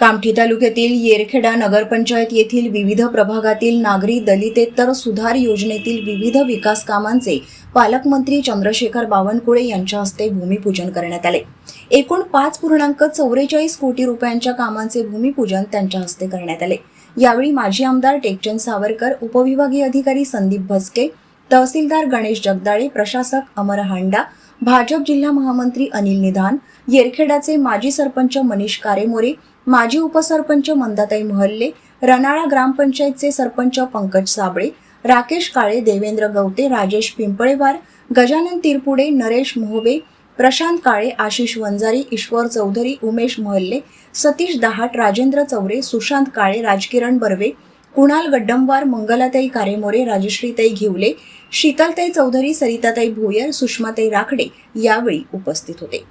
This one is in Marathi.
कामठी तालुक्यातील येरखेडा नगरपंचायत येथील विविध प्रभागातील नागरी दलितेतर सुधार योजनेतील विविध विकास कामांचे पालकमंत्री चंद्रशेखर बावनकुळे यांच्या हस्ते भूमिपूजन करण्यात आले. एकूण पाच पूर्णांक चौवेचाळीस कोटी रुपयांच्या कामांचे भूमिपूजन त्यांच्या हस्ते करण्यात आले. यावेळी माजी आमदार टेकचंद सावरकर उपविभागीय अधिकारी संदीप भस्के तहसीलदार गणेश जगदाळे प्रशासक अमर हांडा भाजप जिल्हा महामंत्री अनिल निधान येरखेडाचे माजी सरपंच मनीष कारेमोरे माजी उपसरपंच मंदाताई महल्ले रनाळा ग्रामपंचायतचे सरपंच पंकज साबळे राकेश काळे देवेंद्र गवते राजेश पिंपळेवार गजानन तिरपुडे नरेश मोहबे प्रशांत काळे आशिष वंजारी ईश्वर चौधरी उमेश महल्ले सतीश दहाट राजेंद्र चौरे सुशांत काळे राजकिरण बर्वे कुणाल गड्डमवार मंगलाताई कारेमोरे राजश्रीताई घिवले शीतलताई चौधरी सरिताताई भोयर सुषमाताई राखडे यावेळी उपस्थित होते.